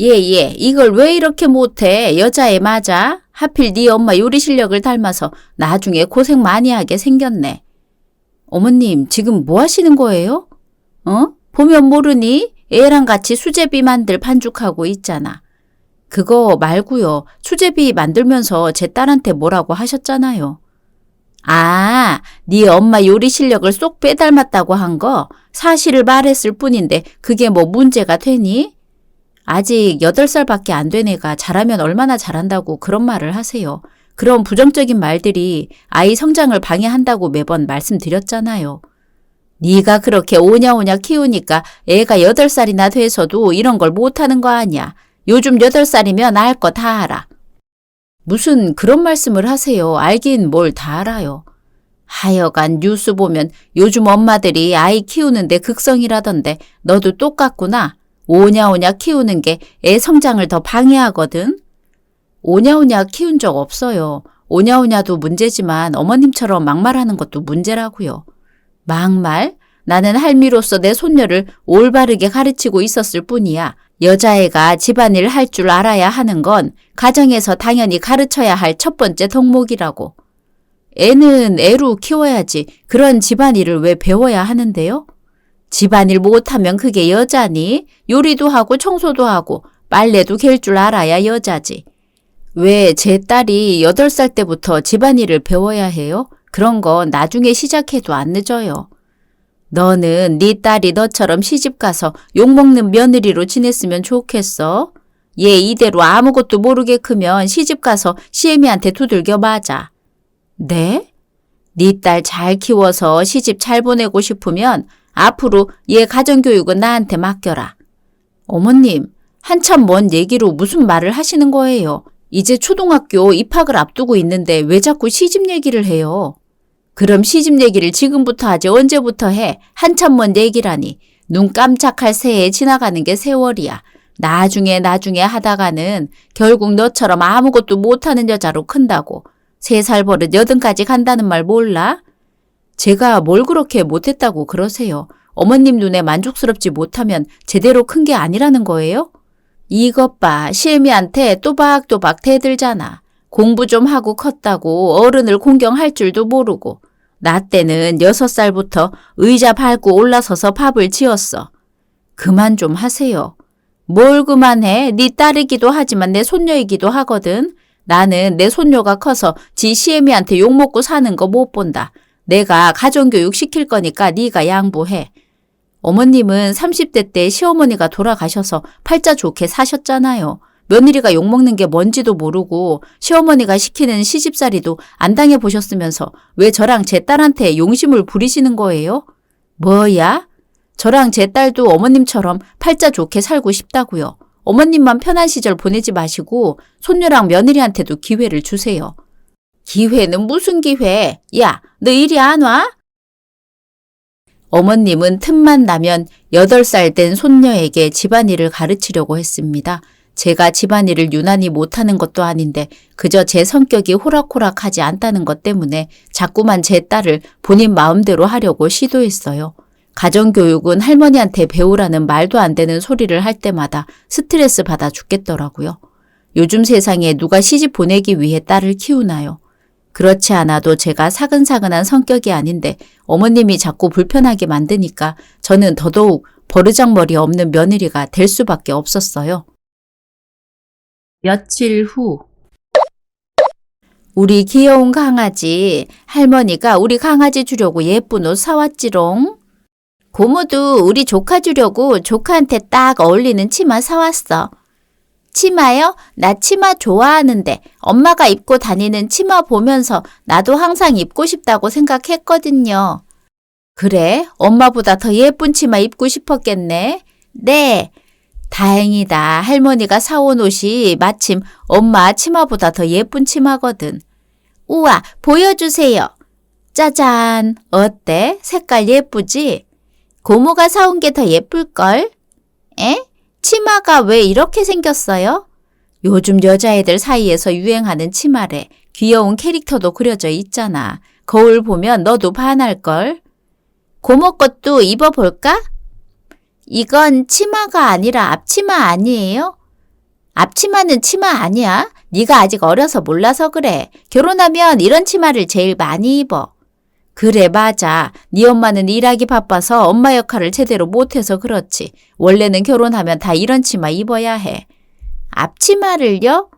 예, 예. 이걸 왜 이렇게 못해? 여자애 맞아? 하필 네 엄마 요리 실력을 닮아서 나중에 고생 많이 하게 생겼네. 어머님, 지금 뭐 하시는 거예요? 어? 보면 모르니? 애랑 같이 수제비 만들 반죽하고 있잖아. 그거 말고요. 수제비 만들면서 제 딸한테 뭐라고 하셨잖아요. 아, 네 엄마 요리 실력을 쏙 빼닮았다고 한 거 사실을 말했을 뿐인데 그게 뭐 문제가 되니? 아직 8살밖에 안 된 애가 잘하면 얼마나 잘한다고 그런 말을 하세요. 그런 부정적인 말들이 아이 성장을 방해한다고 매번 말씀드렸잖아요. 네가 그렇게 오냐오냐 키우니까 애가 8살이나 돼서도 이런 걸 못하는 거 아니야. 요즘 8살이면 알 거 다 알아. 무슨 그런 말씀을 하세요. 알긴 뭘 다 알아요. 하여간 뉴스 보면 요즘 엄마들이 아이 키우는데 극성이라던데 너도 똑같구나. 오냐오냐 키우는 게 애 성장을 더 방해하거든. 오냐오냐 키운 적 없어요. 오냐오냐도 문제지만 어머님처럼 막말하는 것도 문제라고요. 막말? 나는 할미로서 내 손녀를 올바르게 가르치고 있었을 뿐이야. 여자애가 집안일 할 줄 알아야 하는 건 가정에서 당연히 가르쳐야 할 첫 번째 덕목이라고. 애는 애로 키워야지 그런 집안일을 왜 배워야 하는데요? 집안일 못하면 그게 여자니? 요리도 하고 청소도 하고 빨래도 갤 줄 알아야 여자지. 왜 제 딸이 8살 때부터 집안일을 배워야 해요? 그런 거 나중에 시작해도 안 늦어요. 너는 네 딸이 너처럼 시집가서 욕먹는 며느리로 지냈으면 좋겠어? 얘 이대로 아무것도 모르게 크면 시집가서 시애미한테 두들겨 맞아. 네? 네 딸 잘 키워서 시집 잘 보내고 싶으면 앞으로 얘 가정교육은 나한테 맡겨라. 어머님, 한참 먼 얘기로 무슨 말을 하시는 거예요? 이제 초등학교 입학을 앞두고 있는데 왜 자꾸 시집 얘기를 해요? 그럼 시집 얘기를 지금부터 하지 언제부터 해? 한참 먼 얘기라니. 눈 깜짝할 새에 지나가는 게 세월이야. 나중에 나중에 하다가는 결국 너처럼 아무것도 못하는 여자로 큰다고. 세 살 버릇 여든까지 간다는 말 몰라? 제가 뭘 그렇게 못했다고 그러세요? 어머님 눈에 만족스럽지 못하면 제대로 큰 게 아니라는 거예요? 이것 봐, 시애미한테 또박또박 대들잖아. 공부 좀 하고 컸다고 어른을 공경할 줄도 모르고. 나 때는 여섯 살부터 의자 밟고 올라서서 밥을 지었어. 그만 좀 하세요. 뭘 그만해? 네 딸이기도 하지만 내 손녀이기도 하거든. 나는 내 손녀가 커서 지 시애미한테 욕먹고 사는 거 못 본다. 내가 가정교육 시킬 거니까 네가 양보해. 어머님은 30대 때 시어머니가 돌아가셔서 팔자 좋게 사셨잖아요. 며느리가 욕먹는 게 뭔지도 모르고 시어머니가 시키는 시집살이도 안 당해보셨으면서 왜 저랑 제 딸한테 용심을 부리시는 거예요? 뭐야? 저랑 제 딸도 어머님처럼 팔자 좋게 살고 싶다고요. 어머님만 편한 시절 보내지 마시고 손녀랑 며느리한테도 기회를 주세요. 기회는 무슨 기회? 야, 너 이리 안 와? 어머님은 틈만 나면 8살 된 손녀에게 집안일을 가르치려고 했습니다. 제가 집안일을 유난히 못하는 것도 아닌데 그저 제 성격이 호락호락하지 않다는 것 때문에 자꾸만 제 딸을 본인 마음대로 하려고 시도했어요. 가정교육은 할머니한테 배우라는 말도 안 되는 소리를 할 때마다 스트레스 받아 죽겠더라고요. 요즘 세상에 누가 시집 보내기 위해 딸을 키우나요? 그렇지 않아도 제가 사근사근한 성격이 아닌데 어머님이 자꾸 불편하게 만드니까 저는 더더욱 버르장머리 없는 며느리가 될 수밖에 없었어요. 며칠 후 우리 귀여운 강아지 할머니가 우리 강아지 주려고 예쁜 옷 사왔지롱. 고모도 우리 조카 주려고 조카한테 딱 어울리는 치마 사왔어. 치마요? 나 치마 좋아하는데 엄마가 입고 다니는 치마 보면서 나도 항상 입고 싶다고 생각했거든요. 그래? 엄마보다 더 예쁜 치마 입고 싶었겠네? 네. 다행이다. 할머니가 사온 옷이 마침 엄마 치마보다 더 예쁜 치마거든. 우와, 보여주세요. 짜잔. 어때? 색깔 예쁘지? 고모가 사온 게 더 예쁠걸? 에? 치마가 왜 이렇게 생겼어요? 요즘 여자애들 사이에서 유행하는 치마래. 귀여운 캐릭터도 그려져 있잖아. 거울 보면 너도 반할걸? 고모 것도 입어볼까? 이건 치마가 아니라 앞치마 아니에요? 앞치마는 치마 아니야? 네가 아직 어려서 몰라서 그래. 결혼하면 이런 치마를 제일 많이 입어. 그래 맞아. 네 엄마는 일하기 바빠서 엄마 역할을 제대로 못해서 그렇지. 원래는 결혼하면 다 이런 치마 입어야 해. 앞치마를요?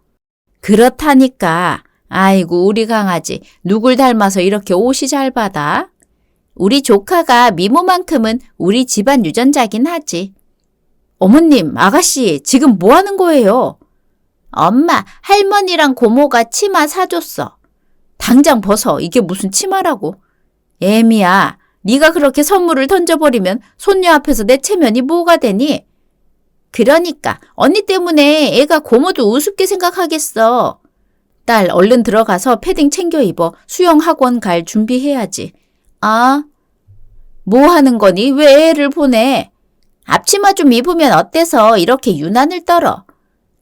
그렇다니까. 아이고 우리 강아지 누굴 닮아서 이렇게 옷이 잘 받아? 우리 조카가 미모만큼은 우리 집안 유전자긴 하지. 어머님, 아가씨, 지금 뭐 하는 거예요? 엄마, 할머니랑 고모가 치마 사줬어. 당장 벗어. 이게 무슨 치마라고. 애미야, 네가 그렇게 선물을 던져버리면 손녀 앞에서 내 체면이 뭐가 되니? 그러니까 언니 때문에 애가 고모도 우습게 생각하겠어. 딸, 얼른 들어가서 패딩 챙겨 입어. 수영 학원 갈 준비해야지. 아, 뭐 하는 거니? 왜 애를 보내? 앞치마 좀 입으면 어때서 이렇게 유난을 떨어?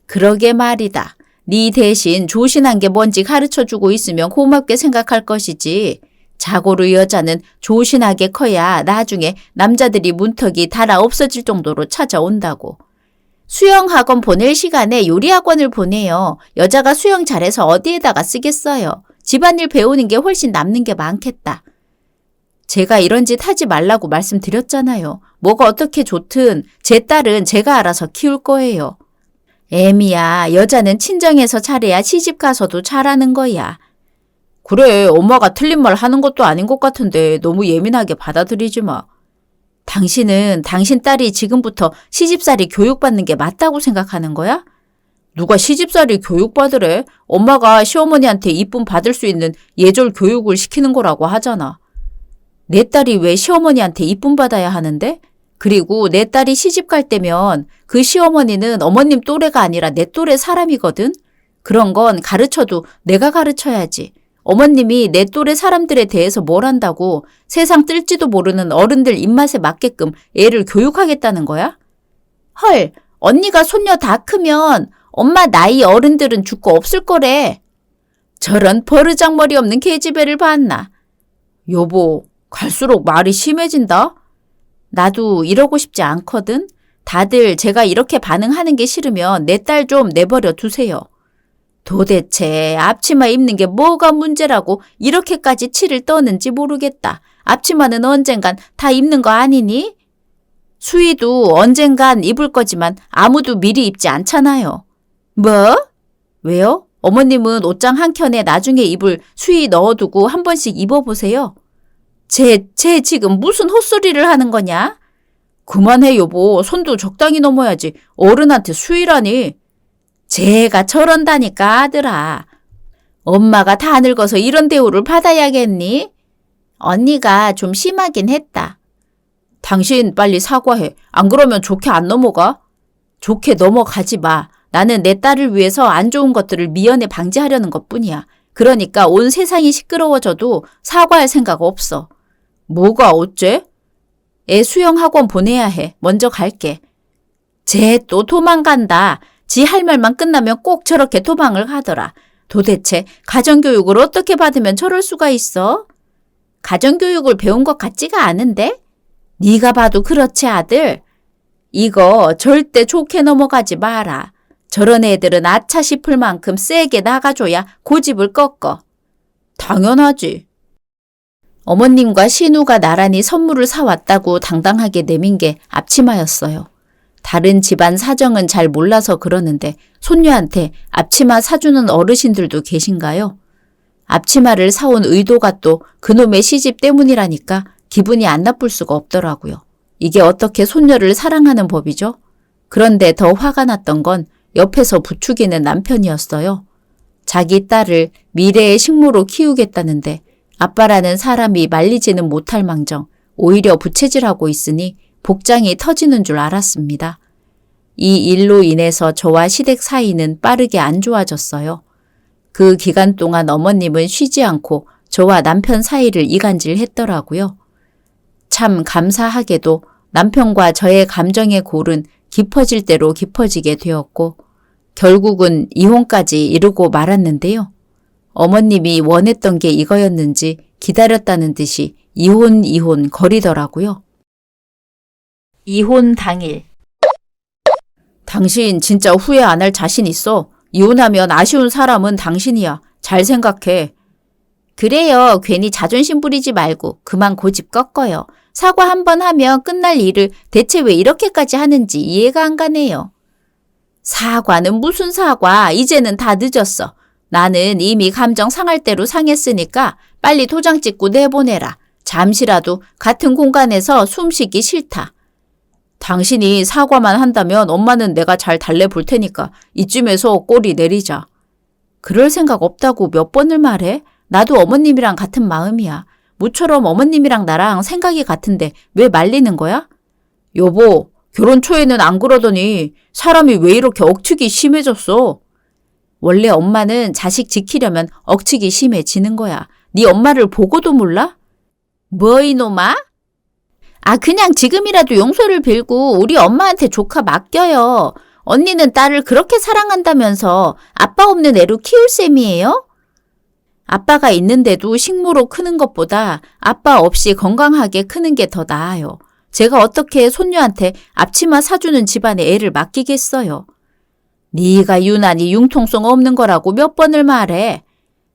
그러게 말이다. 네 대신 조신한 게 뭔지 가르쳐주고 있으면 고맙게 생각할 것이지. 자고로 여자는 조신하게 커야 나중에 남자들이 문턱이 달아 없어질 정도로 찾아온다고. 수영학원 보낼 시간에 요리학원을 보내요. 여자가 수영 잘해서 어디에다가 쓰겠어요. 집안일 배우는 게 훨씬 남는 게 많겠다. 제가 이런 짓 하지 말라고 말씀드렸잖아요. 뭐가 어떻게 좋든 제 딸은 제가 알아서 키울 거예요. 애미야, 여자는 친정에서 잘해야 시집 가서도 잘하는 거야. 그래, 엄마가 틀린 말 하는 것도 아닌 것 같은데 너무 예민하게 받아들이지 마. 당신은 당신 딸이 지금부터 시집살이 교육받는 게 맞다고 생각하는 거야? 누가 시집살이 교육받으래? 엄마가 시어머니한테 이쁨 받을 수 있는 예절 교육을 시키는 거라고 하잖아. 내 딸이 왜 시어머니한테 이쁨 받아야 하는데? 그리고 내 딸이 시집 갈 때면 그 시어머니는 어머님 또래가 아니라 내 또래 사람이거든? 그런 건 가르쳐도 내가 가르쳐야지. 어머님이 내 또래 사람들에 대해서 뭘 한다고 세상 뜰지도 모르는 어른들 입맛에 맞게끔 애를 교육하겠다는 거야? 헐, 언니가 손녀 다 크면 엄마 나이 어른들은 죽고 없을 거래. 저런 버르장머리 없는 계집애를 봤나. 여보, 갈수록 말이 심해진다? 나도 이러고 싶지 않거든? 다들 제가 이렇게 반응하는 게 싫으면 내 딸 좀 내버려 두세요. 도대체 앞치마 입는 게 뭐가 문제라고 이렇게까지 치를 떠는지 모르겠다. 앞치마는 언젠간 다 입는 거 아니니? 수희도 언젠간 입을 거지만 아무도 미리 입지 않잖아요. 뭐? 왜요? 어머님은 옷장 한 켠에 나중에 입을 수희 넣어두고 한 번씩 입어보세요. 쟤, 쟤 지금 무슨 헛소리를 하는 거냐? 그만해, 여보. 손도 적당히 넘어야지. 어른한테 수희라니. 쟤가 저런다니까, 아들아. 엄마가 다 늙어서 이런 대우를 받아야겠니? 언니가 좀 심하긴 했다. 당신 빨리 사과해. 안 그러면 좋게 안 넘어가? 좋게 넘어가지 마. 나는 내 딸을 위해서 안 좋은 것들을 미연에 방지하려는 것 뿐이야. 그러니까 온 세상이 시끄러워져도 사과할 생각 없어. 뭐가 어째? 애 수영학원 보내야 해. 먼저 갈게. 쟤 또 도망간다. 지 할 말만 끝나면 꼭 저렇게 도망을 가더라. 도대체 가정교육을 어떻게 받으면 저럴 수가 있어? 가정교육을 배운 것 같지가 않은데? 네가 봐도 그렇지 아들. 이거 절대 좋게 넘어가지 마라. 저런 애들은 아차 싶을 만큼 세게 나가줘야 고집을 꺾어. 당연하지. 어머님과 신우가 나란히 선물을 사왔다고 당당하게 내민 게 앞치마였어요. 다른 집안 사정은 잘 몰라서 그러는데 손녀한테 앞치마 사주는 어르신들도 계신가요? 앞치마를 사온 의도가 또 그놈의 시집 때문이라니까 기분이 안 나쁠 수가 없더라고요. 이게 어떻게 손녀를 사랑하는 법이죠? 그런데 더 화가 났던 건 옆에서 부추기는 남편이었어요. 자기 딸을 미래의 식모로 키우겠다는데 아빠라는 사람이 말리지는 못할 망정 오히려 부채질하고 있으니 복장이 터지는 줄 알았습니다. 이 일로 인해서 저와 시댁 사이는 빠르게 안 좋아졌어요. 그 기간 동안 어머님은 쉬지 않고 저와 남편 사이를 이간질 했더라고요. 참 감사하게도 남편과 저의 감정의 골은 깊어질 대로 깊어지게 되었고 결국은 이혼까지 이루고 말았는데요. 어머님이 원했던 게 이거였는지 기다렸다는 듯이 이혼 이혼 거리더라고요. 이혼 당일 당신 진짜 후회 안 할 자신 있어. 이혼하면 아쉬운 사람은 당신이야. 잘 생각해. 그래요. 괜히 자존심 부리지 말고 그만 고집 꺾어요. 사과 한 번 하면 끝날 일을 대체 왜 이렇게까지 하는지 이해가 안 가네요. 사과는 무슨 사과? 이제는 다 늦었어. 나는 이미 감정 상할 대로 상했으니까 빨리 도장 찍고 내보내라. 잠시라도 같은 공간에서 숨 쉬기 싫다. 당신이 사과만 한다면 엄마는 내가 잘 달래 볼 테니까 이쯤에서 꼬리 내리자. 그럴 생각 없다고 몇 번을 말해? 나도 어머님이랑 같은 마음이야. 모처럼 어머님이랑 나랑 생각이 같은데 왜 말리는 거야? 여보, 결혼 초에는 안 그러더니 사람이 왜 이렇게 억측이 심해졌어? 원래 엄마는 자식 지키려면 억측이 심해지는 거야. 네 엄마를 보고도 몰라? 뭐 이놈아? 아 그냥 지금이라도 용서를 빌고 우리 엄마한테 조카 맡겨요. 언니는 딸을 그렇게 사랑한다면서 아빠 없는 애로 키울 셈이에요? 아빠가 있는데도 식모로 크는 것보다 아빠 없이 건강하게 크는 게 더 나아요. 제가 어떻게 손녀한테 앞치마 사주는 집안에 애를 맡기겠어요. 네가 유난히 융통성 없는 거라고 몇 번을 말해.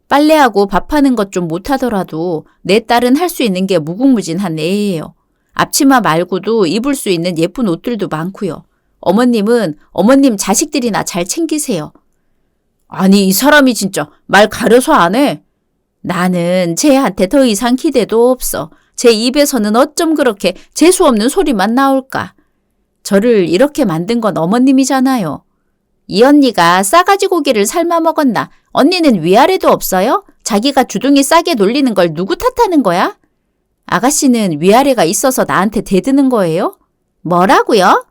빨래하고 밥하는 것 좀 못하더라도 내 딸은 할 수 있는 게 무궁무진한 애예요. 앞치마 말고도 입을 수 있는 예쁜 옷들도 많고요. 어머님은 어머님 자식들이나 잘 챙기세요. 아니 이 사람이 진짜 말 가려서 안 해. 나는 쟤한테 더 이상 기대도 없어. 제 입에서는 어쩜 그렇게 재수 없는 소리만 나올까. 저를 이렇게 만든 건 어머님이잖아요. 이 언니가 싸가지 고기를 삶아 먹었나? 언니는 위아래도 없어요? 자기가 주둥이 싸게 놀리는 걸 누구 탓하는 거야? 아가씨는 위아래가 있어서 나한테 대드는 거예요? 뭐라고요?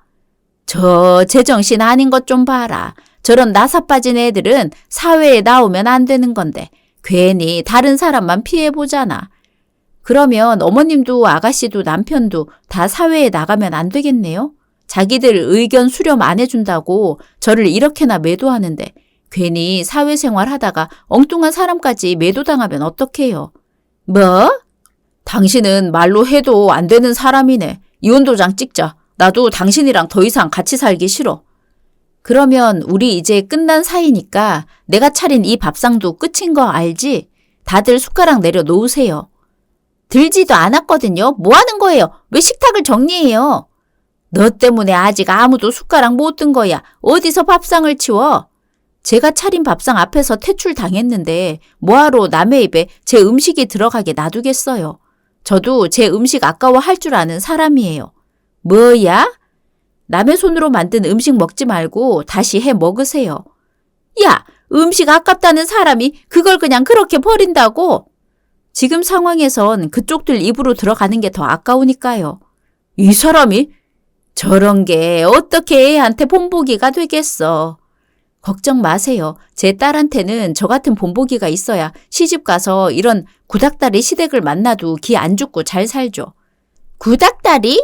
저 제정신 아닌 것 좀 봐라. 저런 나사 빠진 애들은 사회에 나오면 안 되는 건데 괜히 다른 사람만 피해보잖아. 그러면 어머님도 아가씨도 남편도 다 사회에 나가면 안 되겠네요? 자기들 의견 수렴 안 해준다고 저를 이렇게나 매도하는데 괜히 사회생활 하다가 엉뚱한 사람까지 매도당하면 어떡해요? 뭐? 당신은 말로 해도 안 되는 사람이네. 이혼도장 찍자. 나도 당신이랑 더 이상 같이 살기 싫어. 그러면 우리 이제 끝난 사이니까 내가 차린 이 밥상도 끝인 거 알지? 다들 숟가락 내려 놓으세요. 들지도 않았거든요. 뭐 하는 거예요? 왜 식탁을 정리해요? 너 때문에 아직 아무도 숟가락 못 든 거야. 어디서 밥상을 치워? 제가 차린 밥상 앞에서 퇴출 당했는데 뭐하러 남의 입에 제 음식이 들어가게 놔두겠어요. 저도 제 음식 아까워 할 줄 아는 사람이에요. 뭐야? 남의 손으로 만든 음식 먹지 말고 다시 해 먹으세요. 야, 음식 아깝다는 사람이 그걸 그냥 그렇게 버린다고? 지금 상황에선 그쪽들 입으로 들어가는 게 더 아까우니까요. 이 사람이 저런 게 어떻게 애한테 본보기가 되겠어. 걱정 마세요. 제 딸한테는 저 같은 본보기가 있어야 시집 가서 이런 구닥다리 시댁을 만나도 기 안 죽고 잘 살죠. 구닥다리?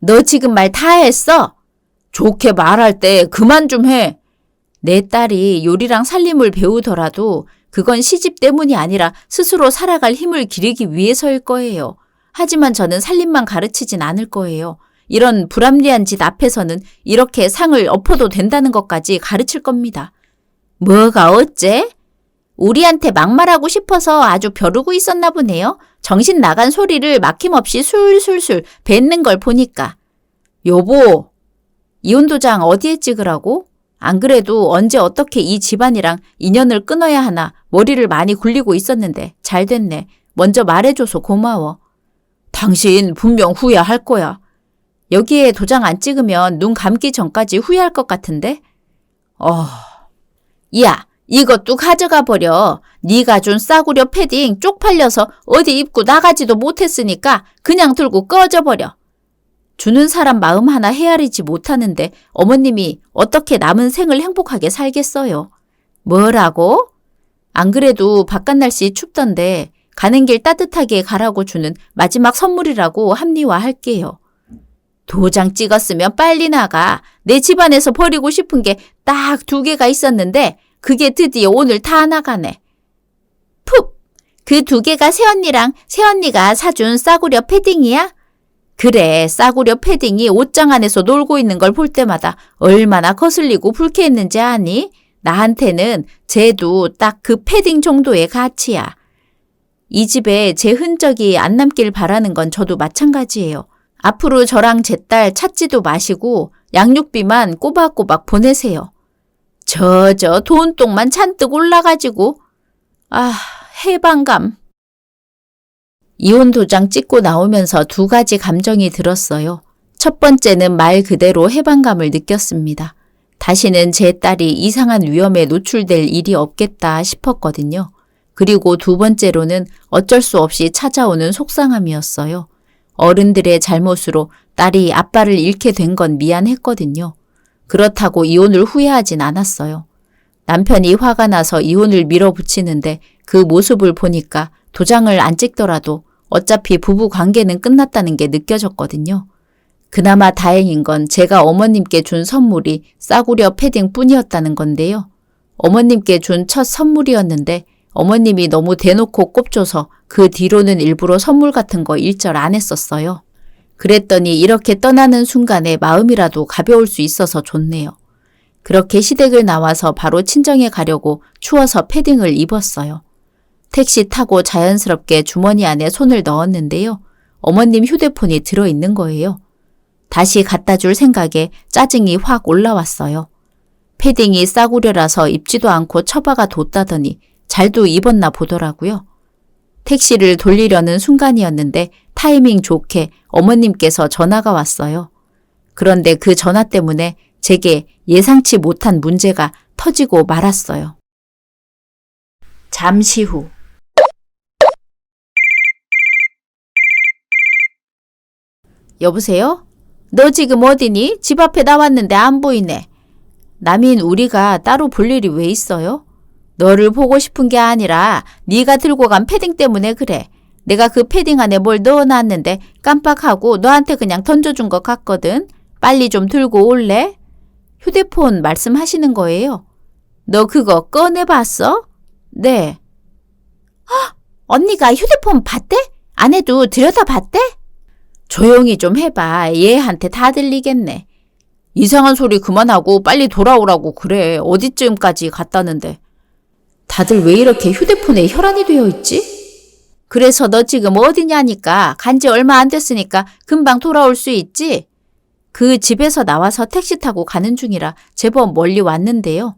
너 지금 말 다 했어? 좋게 말할 때 그만 좀 해. 내 딸이 요리랑 살림을 배우더라도 그건 시집 때문이 아니라 스스로 살아갈 힘을 기르기 위해서일 거예요. 하지만 저는 살림만 가르치진 않을 거예요. 이런 불합리한 짓 앞에서는 이렇게 상을 엎어도 된다는 것까지 가르칠 겁니다. 뭐가 어째? 우리한테 막말하고 싶어서 아주 벼르고 있었나 보네요. 정신 나간 소리를 막힘없이 술술술 뱉는 걸 보니까. 여보, 이혼도장 어디에 찍으라고? 안 그래도 언제 어떻게 이 집안이랑 인연을 끊어야 하나 머리를 많이 굴리고 있었는데 잘 됐네. 먼저 말해줘서 고마워. 당신 분명 후회할 거야. 여기에 도장 안 찍으면 눈 감기 전까지 후회할 것 같은데? 어... 야, 이것도 가져가 버려. 네가 준 싸구려 패딩 쪽팔려서 어디 입고 나가지도 못했으니까 그냥 들고 꺼져 버려. 주는 사람 마음 하나 헤아리지 못하는데 어머님이 어떻게 남은 생을 행복하게 살겠어요? 뭐라고? 안 그래도 바깥 날씨 춥던데 가는 길 따뜻하게 가라고 주는 마지막 선물이라고 합리화할게요. 도장 찍었으면 빨리 나가. 내 집안에서 버리고 싶은 게 딱 두 개가 있었는데 그게 드디어 오늘 다 나가네. 푹! 그 두 개가 새언니랑 새언니가 사준 싸구려 패딩이야? 그래, 싸구려 패딩이 옷장 안에서 놀고 있는 걸 볼 때마다 얼마나 거슬리고 불쾌했는지 아니? 나한테는 쟤도 딱 그 패딩 정도의 가치야. 이 집에 제 흔적이 안 남길 바라는 건 저도 마찬가지예요. 앞으로 저랑 제 딸 찾지도 마시고 양육비만 꼬박꼬박 보내세요. 저, 저 돈똥만 잔뜩 올라가지고. 아, 해방감. 이혼 도장 찍고 나오면서 두 가지 감정이 들었어요. 첫 번째는 말 그대로 해방감을 느꼈습니다. 다시는 제 딸이 이상한 위험에 노출될 일이 없겠다 싶었거든요. 그리고 두 번째로는 어쩔 수 없이 찾아오는 속상함이었어요. 어른들의 잘못으로 딸이 아빠를 잃게 된 건 미안했거든요. 그렇다고 이혼을 후회하진 않았어요. 남편이 화가 나서 이혼을 밀어붙이는데 그 모습을 보니까 도장을 안 찍더라도 어차피 부부 관계는 끝났다는 게 느껴졌거든요. 그나마 다행인 건 제가 어머님께 준 선물이 싸구려 패딩 뿐이었다는 건데요. 어머님께 준 첫 선물이었는데 어머님이 너무 대놓고 꼽줘서 그 뒤로는 일부러 선물 같은 거 일절 안 했었어요. 그랬더니 이렇게 떠나는 순간에 마음이라도 가벼울 수 있어서 좋네요. 그렇게 시댁을 나와서 바로 친정에 가려고 추워서 패딩을 입었어요. 택시 타고 자연스럽게 주머니 안에 손을 넣었는데요. 어머님 휴대폰이 들어있는 거예요. 다시 갖다 줄 생각에 짜증이 확 올라왔어요. 패딩이 싸구려라서 입지도 않고 처박아 뒀다더니 잘도 입었나 보더라고요. 택시를 돌리려는 순간이었는데 타이밍 좋게 어머님께서 전화가 왔어요. 그런데 그 전화 때문에 제게 예상치 못한 문제가 터지고 말았어요. 잠시 후. 여보세요? 너 지금 어디니? 집 앞에 나왔는데 안 보이네. 남인 우리가 따로 볼 일이 왜 있어요? 너를 보고 싶은 게 아니라 네가 들고 간 패딩 때문에 그래. 내가 그 패딩 안에 뭘 넣어놨는데 깜빡하고 너한테 그냥 던져준 것 같거든. 빨리 좀 들고 올래? 휴대폰 말씀하시는 거예요. 너 그거 꺼내봤어? 네. 헉, 언니가 휴대폰 봤대? 아내도 들여다봤대? 조용히 좀 해봐. 얘한테 다 들리겠네. 이상한 소리 그만하고 빨리 돌아오라고 그래. 어디쯤까지 갔다는데. 다들 왜 이렇게 휴대폰에 혈안이 되어 있지? 그래서 너 지금 어디냐니까 간지 얼마 안 됐으니까 금방 돌아올 수 있지? 그 집에서 나와서 택시 타고 가는 중이라 제법 멀리 왔는데요.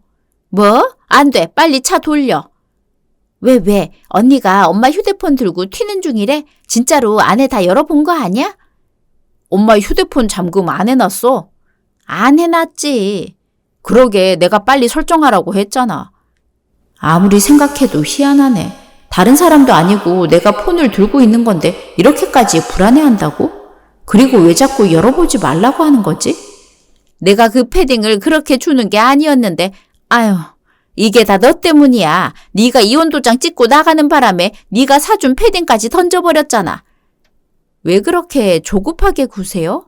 뭐? 안 돼. 빨리 차 돌려. 왜, 왜? 언니가 엄마 휴대폰 들고 튀는 중이래? 진짜로 안에 다 열어본 거 아니야? 엄마 휴대폰 잠금 안 해놨어. 안 해놨지. 그러게 내가 빨리 설정하라고 했잖아. 아무리 생각해도 희한하네. 다른 사람도 아니고 내가 폰을 들고 있는 건데 이렇게까지 불안해한다고? 그리고 왜 자꾸 열어보지 말라고 하는 거지? 내가 그 패딩을 그렇게 주는 게 아니었는데 아유 이게 다 너 때문이야. 네가 이혼 도장 찍고 나가는 바람에 네가 사준 패딩까지 던져버렸잖아. 왜 그렇게 조급하게 구세요?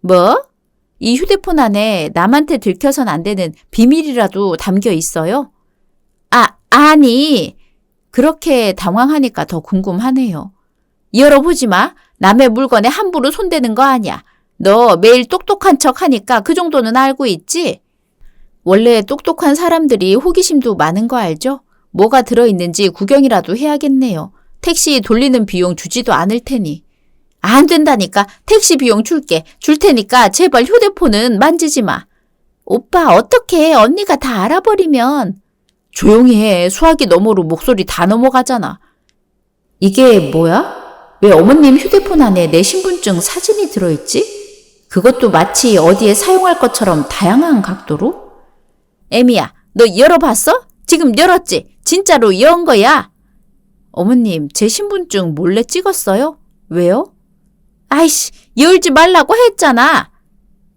뭐? 이 휴대폰 안에 남한테 들켜선 안 되는 비밀이라도 담겨 있어요? 아, 아니. 그렇게 당황하니까 더 궁금하네요. 열어보지 마. 남의 물건에 함부로 손대는 거 아니야. 너 매일 똑똑한 척 하니까 그 정도는 알고 있지? 원래 똑똑한 사람들이 호기심도 많은 거 알죠? 뭐가 들어있는지 구경이라도 해야겠네요. 택시 돌리는 비용 주지도 않을 테니. 안 된다니까. 택시 비용 줄게. 줄 테니까 제발 휴대폰은 만지지 마. 오빠, 어떻게 언니가 다 알아버리면. 조용히 해. 수화기 너머로 목소리 다 넘어가잖아. 이게 뭐야? 왜 어머님 휴대폰 안에 내 신분증 사진이 들어있지? 그것도 마치 어디에 사용할 것처럼 다양한 각도로? 에미야, 너 열어봤어? 지금 열었지? 진짜로 연 거야? 어머님, 제 신분증 몰래 찍었어요? 왜요? 아이씨, 열지 말라고 했잖아.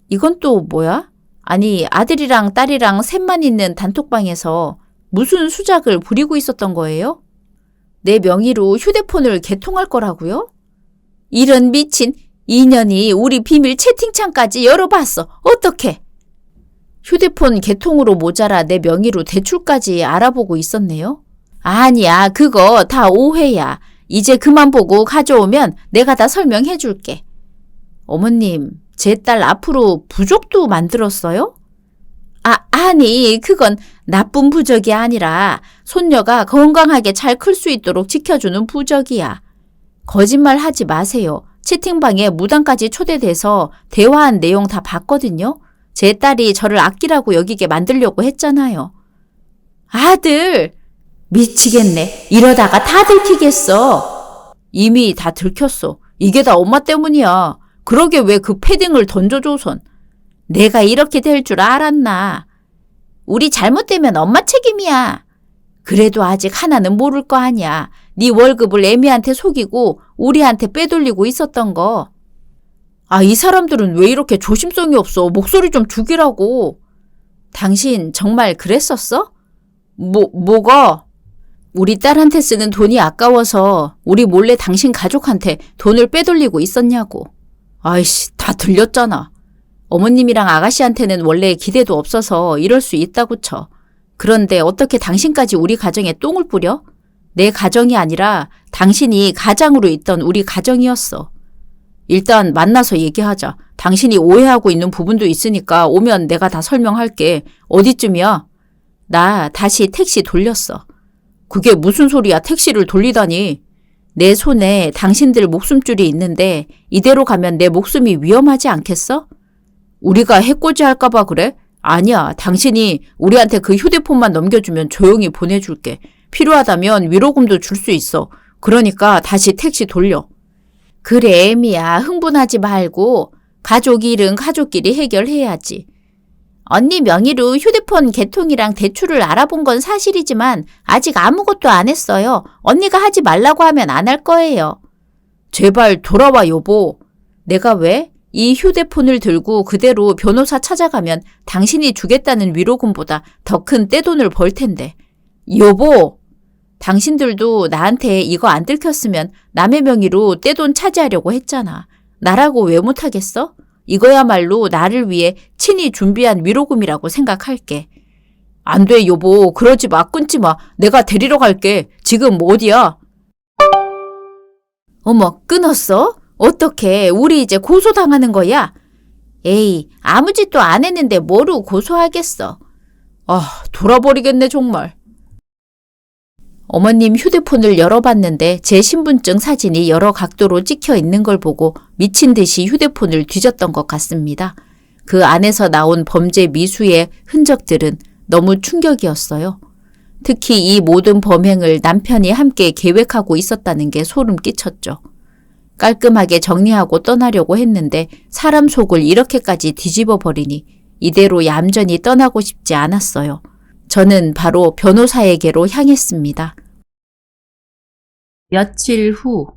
이건 또 뭐야? 아니, 아들이랑 딸이랑 셋만 있는 단톡방에서 무슨 수작을 부리고 있었던 거예요? 내 명의로 휴대폰을 개통할 거라고요? 이런 미친 인연이 우리 비밀 채팅창까지 열어봤어. 어떻게? 휴대폰 개통으로 모자라 내 명의로 대출까지 알아보고 있었네요. 아니야, 그거 다 오해야. 이제 그만 보고 가져오면 내가 다 설명해 줄게. 어머님, 제 딸 앞으로 부족도 만들었어요? 아, 아니, 그건 나쁜 부적이 아니라 손녀가 건강하게 잘 클 수 있도록 지켜주는 부적이야. 거짓말 하지 마세요. 채팅방에 무당까지 초대돼서 대화한 내용 다 봤거든요. 제 딸이 저를 아끼라고 여기게 만들려고 했잖아요. 아들! 미치겠네. 이러다가 다 들키겠어. 이미 다 들켰어. 이게 다 엄마 때문이야. 그러게 왜 그 패딩을 던져줘선. 내가 이렇게 될 줄 알았나. 우리 잘못되면 엄마 책임이야. 그래도 아직 하나는 모를 거 아니야. 네 월급을 애미한테 속이고 우리한테 빼돌리고 있었던 거. 아, 이 사람들은 왜 이렇게 조심성이 없어? 목소리 좀 죽이라고. 당신 정말 그랬었어? 뭐, 뭐가? 우리 딸한테 쓰는 돈이 아까워서 우리 몰래 당신 가족한테 돈을 빼돌리고 있었냐고. 아이씨, 다 들렸잖아. 어머님이랑 아가씨한테는 원래 기대도 없어서 이럴 수 있다고 쳐. 그런데 어떻게 당신까지 우리 가정에 똥을 뿌려? 내 가정이 아니라 당신이 가장으로 있던 우리 가정이었어. 일단 만나서 얘기하자. 당신이 오해하고 있는 부분도 있으니까 오면 내가 다 설명할게. 어디쯤이야? 나 다시 택시 돌렸어. 그게 무슨 소리야? 택시를 돌리다니. 내 손에 당신들 목숨줄이 있는데 이대로 가면 내 목숨이 위험하지 않겠어? 우리가 해코지 할까봐 그래? 아니야. 당신이 우리한테 그 휴대폰만 넘겨주면 조용히 보내줄게. 필요하다면 위로금도 줄 수 있어. 그러니까 다시 택시 돌려. 그래, 애미야. 흥분하지 말고 가족 일은 가족끼리 해결해야지. 언니 명의로 휴대폰 개통이랑 대출을 알아본 건 사실이지만 아직 아무것도 안 했어요. 언니가 하지 말라고 하면 안 할 거예요. 제발 돌아와 여보. 내가 왜? 이 휴대폰을 들고 그대로 변호사 찾아가면 당신이 주겠다는 위로금보다 더 큰 떼돈을 벌 텐데. 여보! 당신들도 나한테 이거 안 들켰으면 남의 명의로 떼돈 차지하려고 했잖아. 나라고 왜 못하겠어? 이거야말로 나를 위해 친히 준비한 위로금이라고 생각할게. 안 돼, 여보. 그러지 마. 끊지 마. 내가 데리러 갈게. 지금 어디야? 어머, 끊었어? 어떻게? 우리 이제 고소당하는 거야? 에이, 아무 짓도 안 했는데 뭐로 고소하겠어. 아, 돌아버리겠네, 정말. 어머님 휴대폰을 열어봤는데 제 신분증 사진이 여러 각도로 찍혀 있는 걸 보고 미친 듯이 휴대폰을 뒤졌던 것 같습니다. 그 안에서 나온 범죄 미수의 흔적들은 너무 충격이었어요. 특히 이 모든 범행을 남편이 함께 계획하고 있었다는 게 소름 끼쳤죠. 깔끔하게 정리하고 떠나려고 했는데 사람 속을 이렇게까지 뒤집어 버리니 이대로 얌전히 떠나고 싶지 않았어요. 저는 바로 변호사에게로 향했습니다. 며칠 후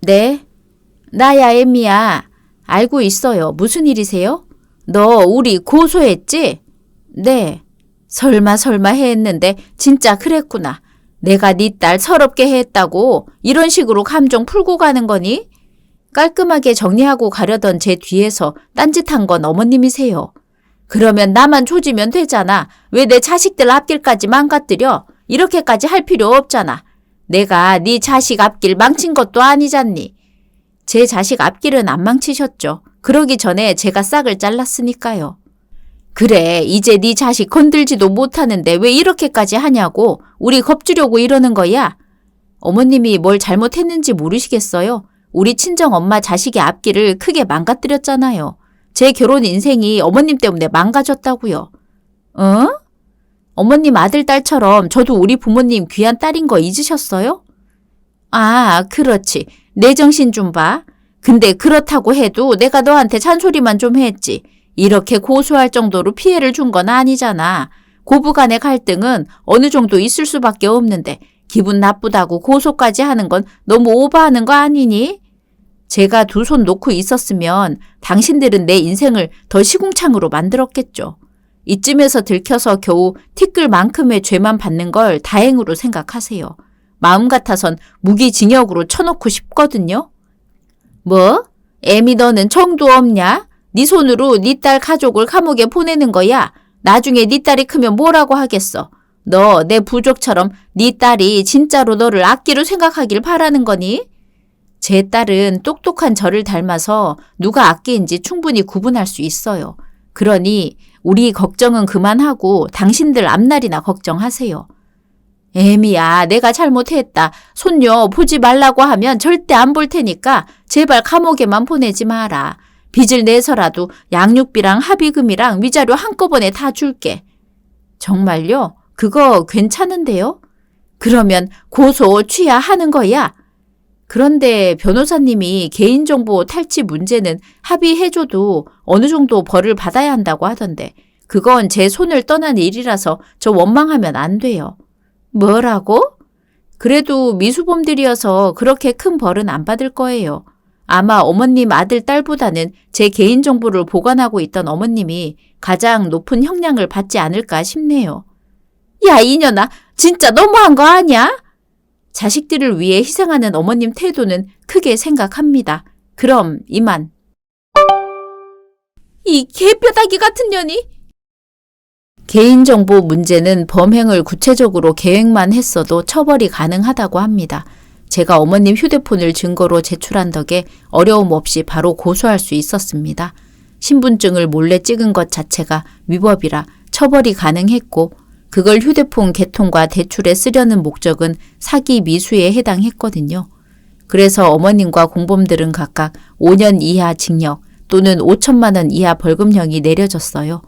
네? 나야 엠미야. 알고 있어요. 무슨 일이세요? 너 우리 고소했지? 네. 설마 설마 했는데 진짜 그랬구나. 내가 네 딸 서럽게 했다고 이런 식으로 감정 풀고 가는 거니? 깔끔하게 정리하고 가려던 제 뒤에서 딴짓한 건 어머님이세요. 그러면 나만 조지면 되잖아. 왜 내 자식들 앞길까지 망가뜨려? 이렇게까지 할 필요 없잖아. 내가 네 자식 앞길 망친 것도 아니잖니. 제 자식 앞길은 안 망치셨죠. 그러기 전에 제가 싹을 잘랐으니까요. 그래, 이제 네 자식 건들지도 못하는데 왜 이렇게까지 하냐고. 우리 겁주려고 이러는 거야. 어머님이 뭘 잘못했는지 모르시겠어요? 우리 친정 엄마 자식의 앞길을 크게 망가뜨렸잖아요. 제 결혼 인생이 어머님 때문에 망가졌다고요. 어? 어머님 아들 딸처럼 저도 우리 부모님 귀한 딸인 거 잊으셨어요? 아, 그렇지. 내 정신 좀 봐. 근데 그렇다고 해도 내가 너한테 잔소리만 좀 했지. 이렇게 고소할 정도로 피해를 준 건 아니잖아. 고부 간의 갈등은 어느 정도 있을 수밖에 없는데 기분 나쁘다고 고소까지 하는 건 너무 오버하는 거 아니니? 제가 두 손 놓고 있었으면 당신들은 내 인생을 더 시궁창으로 만들었겠죠. 이쯤에서 들켜서 겨우 티끌만큼의 죄만 받는 걸 다행으로 생각하세요. 마음 같아선 무기징역으로 쳐놓고 싶거든요. 뭐? 애미 너는 정도 없냐? 네 손으로 네 딸 가족을 감옥에 보내는 거야. 나중에 네 딸이 크면 뭐라고 하겠어. 너 내 부족처럼 네 딸이 진짜로 너를 악기로 생각하길 바라는 거니? 제 딸은 똑똑한 저를 닮아서 누가 악기인지 충분히 구분할 수 있어요. 그러니 우리 걱정은 그만하고 당신들 앞날이나 걱정하세요. 애미야, 내가 잘못했다. 손녀 보지 말라고 하면 절대 안 볼 테니까 제발 감옥에만 보내지 마라. 빚을 내서라도 양육비랑 합의금이랑 위자료 한꺼번에 다 줄게. 정말요? 그거 괜찮은데요? 그러면 고소 취하하는 거야. 그런데 변호사님이 개인정보 탈취 문제는 합의해줘도 어느 정도 벌을 받아야 한다고 하던데 그건 제 손을 떠난 일이라서 저 원망하면 안 돼요. 뭐라고? 그래도 미수범들이어서 그렇게 큰 벌은 안 받을 거예요. 아마 어머님 아들 딸보다는 제 개인정보를 보관하고 있던 어머님이 가장 높은 형량을 받지 않을까 싶네요. 야, 이년아, 진짜 너무한 거 아니야? 자식들을 위해 희생하는 어머님 태도는 크게 생각합니다. 그럼 이만. 이 개뼈다귀 같은 년이? 개인정보 문제는 범행을 구체적으로 계획만 했어도 처벌이 가능하다고 합니다. 제가 어머님 휴대폰을 증거로 제출한 덕에 어려움 없이 바로 고소할 수 있었습니다. 신분증을 몰래 찍은 것 자체가 위법이라 처벌이 가능했고 그걸 휴대폰 개통과 대출에 쓰려는 목적은 사기 미수에 해당했거든요. 그래서 어머님과 공범들은 각각 5년 이하 징역 또는 5천만 원 이하 벌금형이 내려졌어요.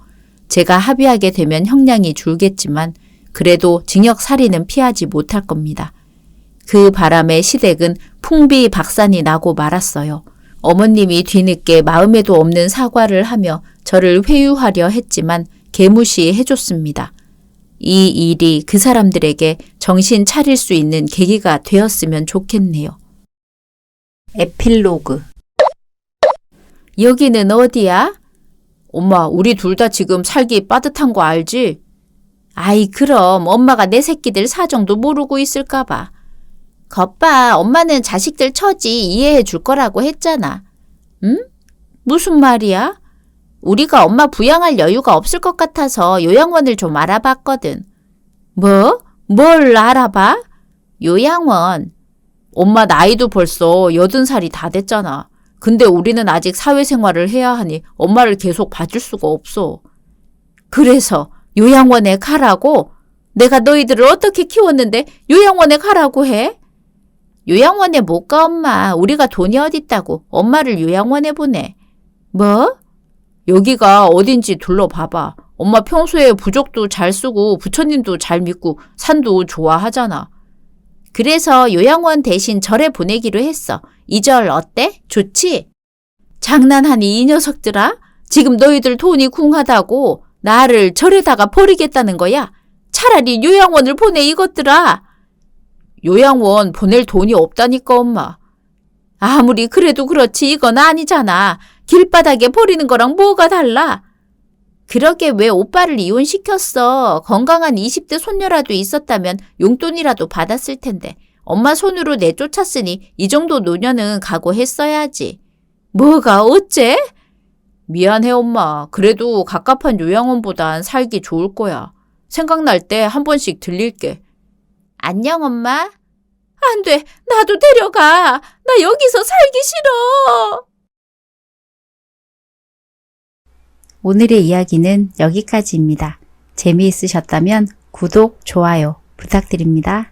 제가 합의하게 되면 형량이 줄겠지만 그래도 징역 살인은 피하지 못할 겁니다. 그 바람에 시댁은 풍비 박산이 나고 말았어요. 어머님이 뒤늦게 마음에도 없는 사과를 하며 저를 회유하려 했지만 개무시 해줬습니다. 이 일이 그 사람들에게 정신 차릴 수 있는 계기가 되었으면 좋겠네요. 에필로그 여기는 어디야? 엄마, 우리 둘 다 지금 살기 빠듯한 거 알지? 아이, 그럼 엄마가 내 새끼들 사정도 모르고 있을까봐. 겉봐, 엄마는 자식들 처지 이해해 줄 거라고 했잖아. 응? 무슨 말이야? 우리가 엄마 부양할 여유가 없을 것 같아서 요양원을 좀 알아봤거든. 뭐? 뭘 알아봐? 요양원. 엄마 나이도 벌써 여든 살이 다 됐잖아. 근데 우리는 아직 사회생활을 해야 하니 엄마를 계속 봐줄 수가 없어. 그래서 요양원에 가라고? 내가 너희들을 어떻게 키웠는데 요양원에 가라고 해? 요양원에 못 가, 엄마. 우리가 돈이 어딨다고 엄마를 요양원에 보내. 뭐? 여기가 어딘지 둘러봐봐. 엄마 평소에 부적도 잘 쓰고 부처님도 잘 믿고 산도 좋아하잖아. 그래서 요양원 대신 절에 보내기로 했어. 이 절 어때? 좋지? 장난하니 이 녀석들아? 지금 너희들 돈이 궁하다고 나를 절에다가 버리겠다는 거야? 차라리 요양원을 보내 이것들아. 요양원 보낼 돈이 없다니까 엄마. 아무리 그래도 그렇지 이건 아니잖아. 길바닥에 버리는 거랑 뭐가 달라? 그러게 왜 오빠를 이혼시켰어? 건강한 20대 손녀라도 있었다면 용돈이라도 받았을 텐데. 엄마 손으로 내쫓았으니 이 정도 노년은 각오했어야지. 뭐가 어째? 미안해 엄마. 그래도 갑갑한 요양원보단 살기 좋을 거야. 생각날 때 한 번씩 들릴게. 안녕 엄마. 안 돼. 나도 데려가. 나 여기서 살기 싫어. 오늘의 이야기는 여기까지입니다. 재미있으셨다면 구독, 좋아요 부탁드립니다.